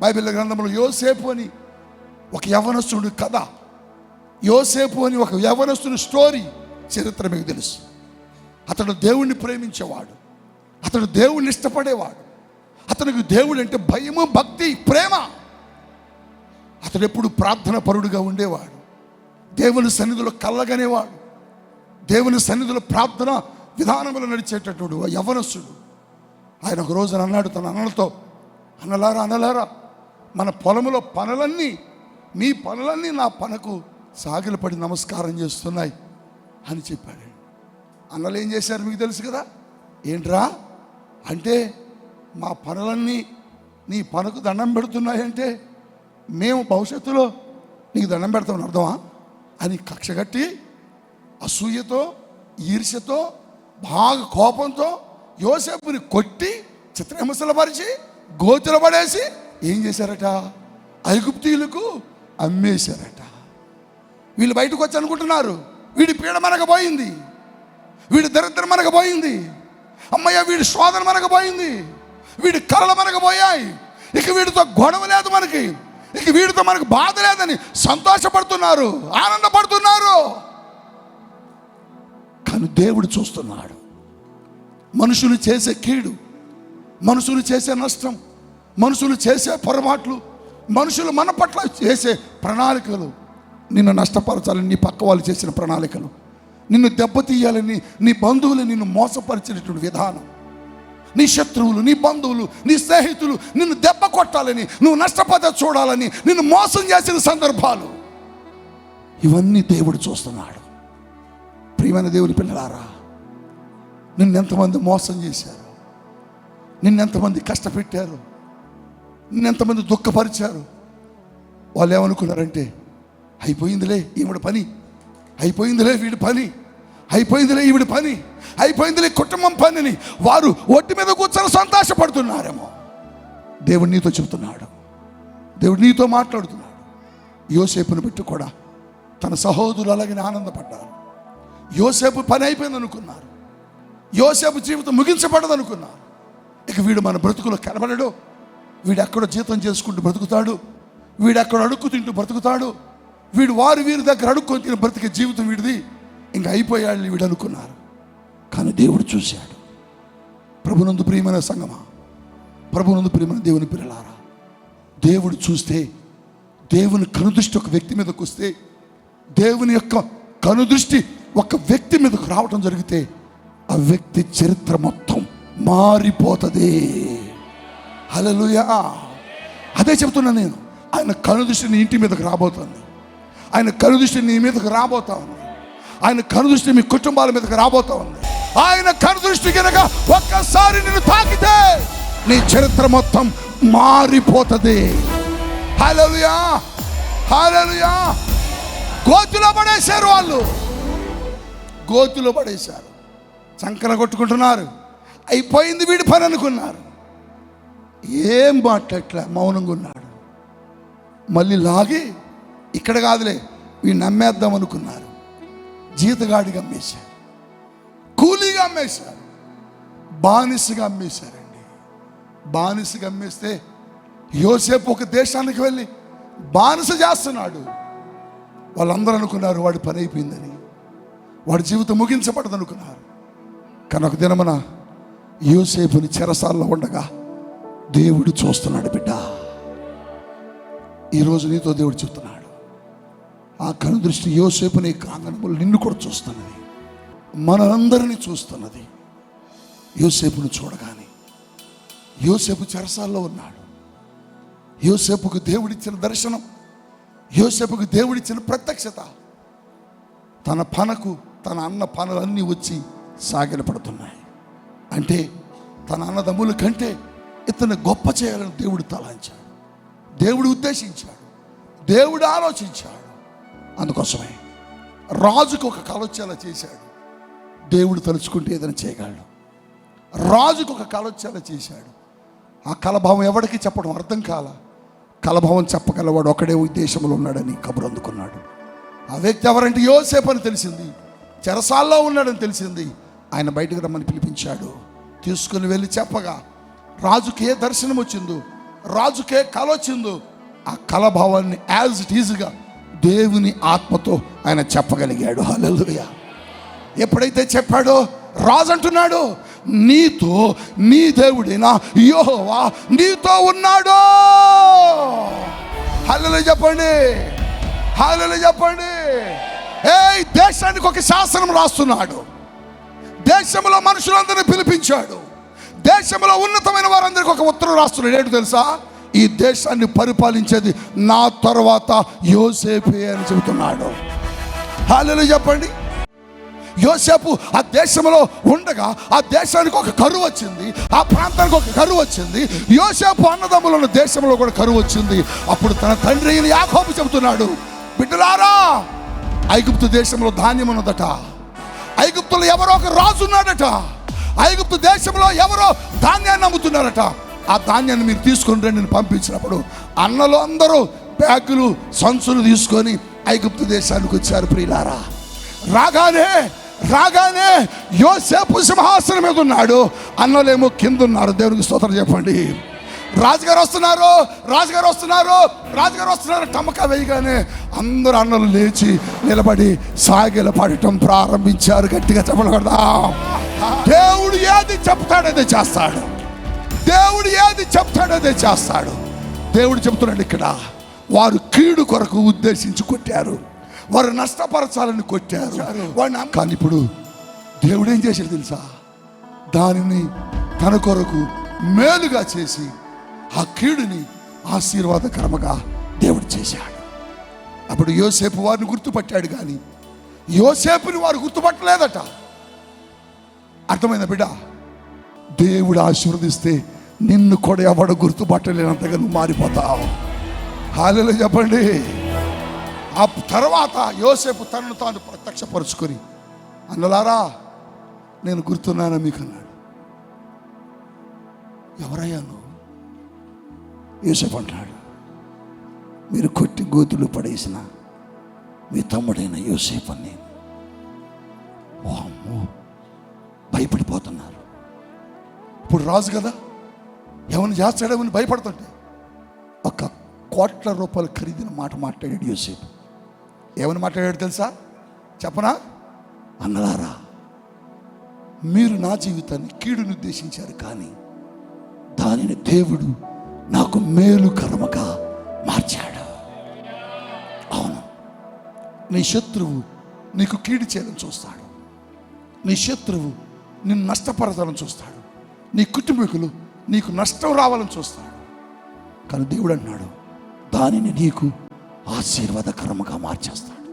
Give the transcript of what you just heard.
Bible గ్రంథంలో యోసేపు అని ఒక యవనస్తుడు కథ. యోసేపు అని ఒక యవనస్తుని స్టోరీ చరిత్ర మీకు తెలుసు. అతడు దేవుణ్ణి ప్రేమించేవాడు. అతడు దేవుణ్ణి ఇష్టపడేవాడు. అతనికి దేవుడు అంటే భయము భక్తి ప్రేమ. అతడు ఎప్పుడు ప్రార్థన పరుడుగా ఉండేవాడు. దేవుని సన్నిధిలో కళ్ళగనేవాడు దేవుని సన్నిధిలో ప్రార్థన విధానంలో నడిచేటటువంటి ఆ ఆయన ఒక రోజున అన్నాడు తన అన్నలతో అన్నలారా అన్నలారా మన పొలంలో పనులన్నీ మీ పనులన్నీ నా పనకు సాగిలపడి నమస్కారం చేస్తున్నాయి అని చెప్పాడు అన్నలు ఏం చేశారు మీకు తెలుసు కదా? ఏంట్రా? అంటే మా పనులన్నీ నీ పనుకు దండం పెడుతున్నాయంటే మేము భవిష్యత్తులో నీకు దండం పెడతామని అర్థమా? అని కక్షగట్టి అసూయతో ఈర్ష్యతో బాగా కోపంతో యోసేపుని కొట్టి చిత్రహింసలు పరిచి గోతులు పడేసి ఏం చేశారట? ఐగుప్తీయులకు అమ్మేశారట. వీళ్ళు బయటకు వచ్చి అనుకుంటున్నారు వీడి పీడ మనకు పోయింది వీడి దరిద్రం మనకు పోయింది అమ్మయ్య వీడి శోధన మనకు పోయింది వీడి కళలు మనకు పోయాయి ఇక వీడితో గొడవ లేదు మనకి ఇక వీడితో మనకు బాధ లేదని సంతోషపడుతున్నారు ఆనందపడుతున్నారు. కానీ దేవుడు చూస్తున్నాడు. మనుషులు చేసే కీడు మనుషులు చేసే నష్టం మనుషులు చేసే పొరపాట్లు మనుషులు మన పట్ల చేసే ప్రణాళికలు నిన్ను నష్టపరచాలని నీ పక్క వాళ్ళు చేసిన ప్రణాళికలు నిన్ను దెబ్బతీయాలని నీ బంధువులు నిన్ను మోసపరిచినటువంటి విధానం. నీ శత్రువులు నీ బంధువులు నీ స్నేహితులు నిన్ను దెబ్బ కొట్టాలని నువ్వు నష్టపద చూడాలని నిన్ను మోసం చేసిన సందర్భాలు. ఇవన్నీ దేవుడు చూస్తున్నాడు. ప్రియమైన దేవుని పిల్లలారా నిన్నెంతమంది మోసం చేశారు నిన్నెంతమంది కష్టపెట్టారు నిన్నెంతమంది దుఃఖపరిచారు? వాళ్ళు ఏమనుకున్నారంటే అయిపోయిందిలే ఈవిడ పని అయిపోయిందిలే వీడి పని అయిపోయిందిలే ఈవిడ పని అయిపోయిందిలే కుటుంబం పనిని. వారు ఒట్టి మీద కూర్చొని సంతోషపడుతున్నారేమో. దేవుడు నీతో చెబుతున్నాడు. దేవుడు నీతో మాట్లాడుతున్నాడు. యోసేపును పెట్టి కూడా తన సహోదరులు అలాగే ఆనందపడ్డారు. యోసేపు పని అయిపోయింది అనుకున్నారు యోసేపు జీవితం ముగించబడదనుకున్నారు. ఇక వీడు మన బ్రతుకులో కనబడడు. వీడు ఎక్కడో జీతం చేసుకుంటూ బ్రతుకుతాడు? వీడు ఎక్కడ అడుక్కు తింటూ బ్రతుకుతాడు? వీడు వారు వీరి దగ్గర అడుక్కొని తిని బ్రతికే జీవితం వీడిది. ఇంకా అయిపోయాడు వీడు అనుకున్నారు. కానీ దేవుడు చూశాడు. ప్రభునందు ప్రియమైన సంగమా ప్రభునందు ప్రియమైన దేవుని పిల్లలారా దేవుడు చూస్తే దేవుని కనుదృష్టి ఒక వ్యక్తి మీదకు వస్తే దేవుని యొక్క కనుదృష్టి ఒక వ్యక్తి మీదకు రావటం జరిగితే ఆ వ్యక్తి చరిత్ర మొత్తం మారిపోతుంది. హలలుయా అదే చెప్తున్నాను నేను. ఆయన కనుదృష్టి నీ ఇంటి మీదకి రాబోతుంది. ఆయన కనుదృష్టి నీ మీదకి రాబోతా ఉంది ఆయన కనుదృష్టి మీ కుటుంబాల మీదకి రాబోతా ఉంది ఆయన కనుదృష్టి కనుక ఒక్కసారి నేను తాకితే నీ చరిత్ర మొత్తం మారిపోతుంది. హలలుయా హలలుయా గోతులో పడేశారు వాళ్ళు. గోతులో పడేశారు. చంకన కొట్టుకుంటున్నారు. అయిపోయింది వీడి పని అనుకున్నారు. ఏం మాట్లాడట్లే? మౌనంగా ఉన్నాడు. మళ్ళీ లాగి ఇక్కడ కాదులే ఈ నమ్మేద్దాం అనుకున్నారు. జీతగాడిగా అమ్మేశారు. కూలీగా అమ్మేశారు. బానిసగా అమ్మేశారండి. బానిసగా అమ్మేస్తే యోసేపు ఒక దేశానికి వెళ్ళి బానిస చేస్తున్నాడు. వాళ్ళందరూ అనుకున్నారు వాడి పని అయిపోయిందని. వాడి జీవితం ముగించబడదనుకున్నారు. కానీ ఒక దినమున యోసేపుని చెరసాల్లో ఉండగా దేవుడు చూస్తున్నాడు బిడ్డ. ఈరోజు నీతో దేవుడు చెప్తున్నాడు. ఆ కనుదృష్టి యోసేపుని కాంగణములు నిన్ను కూడా చూస్తున్నది. మనందరినీ చూస్తున్నది. యోసేపును చూడగానే యోసేపు చెరసాల్లో ఉన్నాడు. యోసేపుకు దేవుడిచ్చిన దర్శనం యోసేపుకు దేవుడిచ్చిన ప్రత్యక్షత తన పనకు తన అన్న పనులన్నీ వచ్చి సాగిలపడుతున్నాయి. అంటే తన అన్నదమ్ముల కంటే ఇతను గొప్ప చేయాలని దేవుడు తలాంచాడు. దేవుడు ఉద్దేశించాడు. దేవుడు ఆలోచించాడు. అందుకోసమే రాజుకు ఒక కళ వచ్చేలా చేశాడు. దేవుడు తలుచుకుంటే ఏదైనా చేయగలడు. రాజుకు ఒక కళ వచ్చేలా చేశాడు. ఆ కలభావం ఎవరికి చెప్పడం అర్థం కాల? కలభావం చెప్పగలవాడు ఒకడే ఉద్దేశంలో ఉన్నాడని కబురు అందుకున్నాడు. ఆ వ్యక్తి ఎవరంటే యోసేపు అని తెలిసింది. చెరసాల్లో ఉన్నాడని తెలిసింది. ఆయన బయటకు రమ్మని పిలిపించాడు. తీసుకుని వెళ్ళి చెప్పగా రాజుకి ఏ దర్శనం వచ్చిందో రాజుకే కల వచ్చిందో. ఆ కలభావాన్ని యాజ్ ఇట్ ఈజ్గా దేవుని ఆత్మతో ఆయన చెప్పగలిగాడు. హలలుయ ఎప్పుడైతే చెప్పాడో రాజు అంటున్నాడు నీతో నీ దేవుడైన యోహోవా నీతో ఉన్నాడు. హలలు చెప్పండి. హలలు చెప్పండి. ఏ దేశానికి ఒక శాసనం రాస్తున్నాడు. దేశంలో మనుషులందరినీ పిలిపించాడు. దేశంలో ఉన్నతమైన వారందరికీ ఒక ఉత్తరం రాస్తున్నాడు. ఏంటి తెలుసా? ఈ దేశాన్ని పరిపాలించేది నా తర్వాత యోసేపే అని చెబుతున్నాడు. హాలీలు చెప్పండి. యోసేపు ఆ దేశంలో ఉండగా ఆ దేశానికి ఒక కరువు వచ్చింది ఆ ప్రాంతానికి ఒక కరువు వచ్చింది. యోసేపు అన్నదమ్ములు ఉన్న దేశంలో కూడా కరువు వచ్చింది. అప్పుడు తన తండ్రి అయిన యాకోబు చెబుతున్నాడు బిడ్డలారా ఐగుప్తు దేశంలో ధాన్యం ఉన్నదట. ఐగుప్తులో ఎవరో ఒక రాజు ఉన్నాడట. ఐగుప్తు దేశంలో ఎవరో ధాన్యాన్ని అమ్ముతున్నారట. ఆ ధాన్యాన్ని మీరు తీసుకొని రండి నేను పంపించినప్పుడు. అన్నలు అందరూ బ్యాగులు సంచులు తీసుకొని ఐగుప్తు దేశానికి వచ్చారు ప్రియులారా. రాగానే రాగానే యోసేపు సింహాసనం మీద ఉన్నాడు. అన్నలేమో కింద ఉన్నారు దేవునికి స్తోత్రం చెప్పండి. రాజుగారు వస్తున్నారు రాజుగారు వస్తున్నారు రాజుగారు వస్తున్నారు. టమక వేయగానే అందరూ అన్నలు లేచి నిలబడి సాగిల పడటం ప్రారంభించారు. గట్టిగా చెప్పకూడదా దేవుడు ఏది చెప్తాడో చేస్తాడు. దేవుడు ఏది చెప్తాడదే చేస్తాడు. దేవుడు చెప్తున్నాడు ఇక్కడ వారు కీడు కొరకు ఉద్దేశించి కొట్టారు. వారు నష్టపరచాలని కొట్టారు. వాడిని కానీ ఇప్పుడు దేవుడు ఏం చేశాడు తెలుసా? దానిని తన కొరకు మేలుగా చేసి ఆ కీడుని ఆశీర్వాదకరముగా దేవుడు చేశాడు. అప్పుడు యోసేపు వారిని గుర్తుపట్టాడు కానీ యోసేపుని వారు గుర్తుపట్టలేదట. అర్థమైందా బిడ్డ? దేవుడు ఆశీర్వదిస్తే నిన్ను కూడా ఎవడు గుర్తుపట్టలేనంతగా నువ్వు మారిపోతావు. హాలలో చెప్పండి. ఆ తర్వాత యోసేపు తనను తాను ప్రత్యక్షపరుచుకొని అన్నలారా నేను గుర్తున్నాను మీకు అన్నాడు ఎవరయ్యా నువ్వు? యోసేపు అంటాడు మీరు కొట్టి గోతులు పడేసిన మీ తమ్ముడైన యోసేపు అని నేను. ఇప్పుడు రాజు కదా? ఏమైనా చేస్తాడేమని భయపడుతుంటే ఒక కోట్ల రూపాయలు ఖరీదైన మాట మాట్లాడాడు యూసేపు. ఏమని మాట్లాడాడు తెలుసా? చెప్పనా? అన్నలారా మీరు నా జీవితాన్ని కీడును ఉద్దేశించారు కానీ దానిని దేవుడు నాకు మేలు కర్మగా మార్చాడు. అవును. నీ శత్రువు నీకు కీడు చేయాలని చూస్తాడు. నీ శత్రువు నిన్ను నష్టపరచాలని చూస్తాడు. నీ కుటుంబీకులు నీకు నష్టం రావాలని చూస్తాడు కానీ దేవుడు అన్నాడు దానిని నీకు ఆశీర్వాదకరముగా మార్చేస్తాడు.